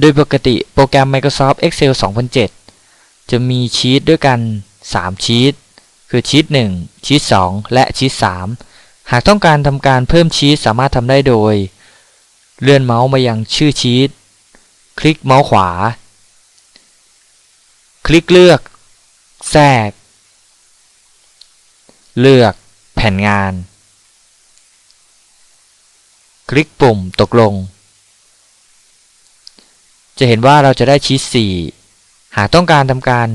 โดยปกติโปรแกรม Microsoft Excel 2007 จะมีชีตด้วยกัน 3 ชีต คือชีต1 ชีต2 และชีต3 หากต้องการทำการเพิ่มชีตสามารถทำได้โดย เลื่อนเมาส์มายังชื่อชีต คลิกเมาส์ขวา คลิกเลือก แทรก เลือกแผ่นงาน คลิกปุ่มตกลง จะเห็นว่าเราจะได้ชีต4หากต้องการทำการ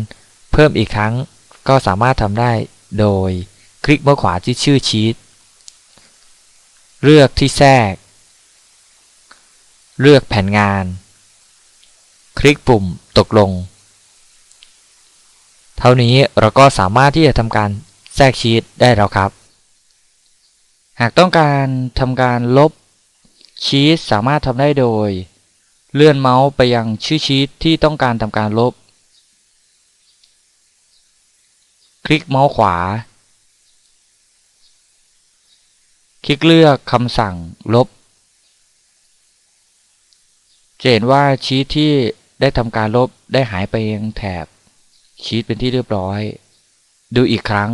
เพิ่มอีกครั้ง ก็สามารถทำได้โดยคลิกเมาส์ขวาที่ชื่อชีตเลือกที่แทรก เลือกแผ่นงาน คลิกปุ่มตกลง เท่านี้เราก็สามารถที่จะทำการแทรกชีตได้แล้วครับ หากต้องการทำการลบชีตสามารถทำได้โดย เลื่อนเมาส์ไปยังชื่อชีตที่ต้องการทำการลบ คลิกเมาส์ขวา คลิกเลือกคำสั่งลบ จะเห็นว่าชีตที่ได้ทำการลบได้หายไปยังแถบชีตเป็นที่เรียบร้อย ดูอีกครั้ง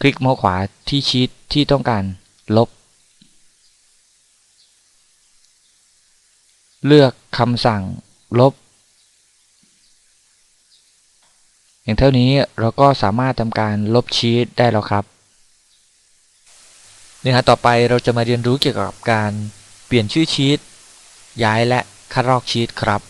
คลิกเมาส์ขวาที่ชีตที่ต้องการลบ เลือกคำสั่งลบ อย่างเท่านี้เราก็สามารถทำการลบชีตได้แล้วครับเนื้อหาต่อไปเราจะมาเรียนรู้เกี่ยวกับการเปลี่ยนชื่อชีตย้ายและคัดลอกชีตครับ